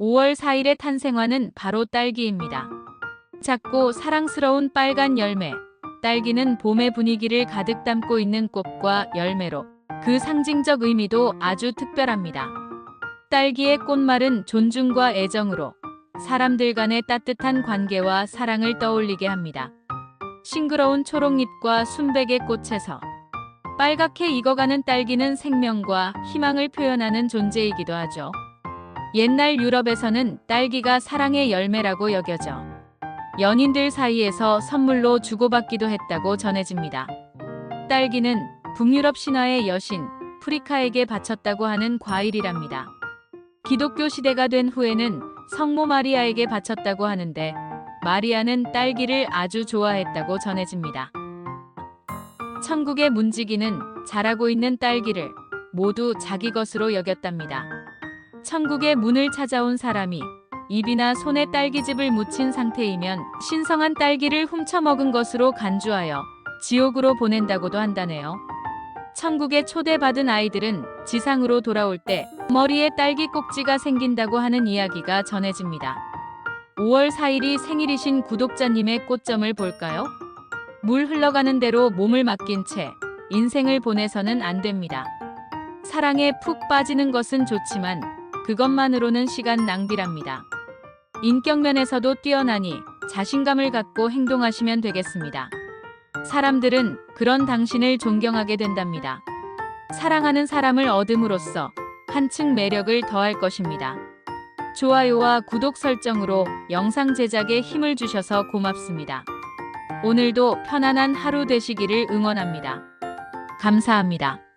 5월 4일에 탄생하는 바로 딸기입니다. 작고 사랑스러운 빨간 열매. 딸기는 봄의 분위기를 가득 담고 있는 꽃과 열매로 그 상징적 의미도 아주 특별합니다. 딸기의 꽃말은 존중과 애정으로 사람들 간의 따뜻한 관계와 사랑을 떠올리게 합니다. 싱그러운 초록잎과 순백의 꽃에서 빨갛게 익어가는 딸기는 생명과 희망을 표현하는 존재이기도 하죠. 옛날 유럽에서는 딸기가 사랑의 열매라고 여겨져 연인들 사이에서 선물로 주고받기도 했다고 전해집니다. 딸기는 북유럽 신화의 여신 프리카에게 바쳤다고 하는 과일이랍니다. 기독교 시대가 된 후에는 성모 마리아에게 바쳤다고 하는데 마리아는 딸기를 아주 좋아했다고 전해집니다. 천국의 문지기는 자라고 있는 딸기를 모두 자기 것으로 여겼답니다. 천국의 문을 찾아온 사람이 입이나 손에 딸기즙을 묻힌 상태이면 신성한 딸기를 훔쳐 먹은 것으로 간주하여 지옥으로 보낸다고도 한다네요. 천국에 초대받은 아이들은 지상으로 돌아올 때 머리에 딸기 꼭지가 생긴다고 하는 이야기가 전해집니다. 5월 4일이 생일이신 구독자님의 꽃점을 볼까요? 물 흘러가는 대로 몸을 맡긴 채 인생을 보내서는 안 됩니다. 사랑에 푹 빠지는 것은 좋지만 그것만으로는 시간 낭비랍니다. 인격 면에서도 뛰어나니 자신감을 갖고 행동하시면 되겠습니다. 사람들은 그런 당신을 존경하게 된답니다. 사랑하는 사람을 얻음으로써 한층 매력을 더할 것입니다. 좋아요와 구독 설정으로 영상 제작에 힘을 주셔서 고맙습니다. 오늘도 편안한 하루 되시기를 응원합니다. 감사합니다.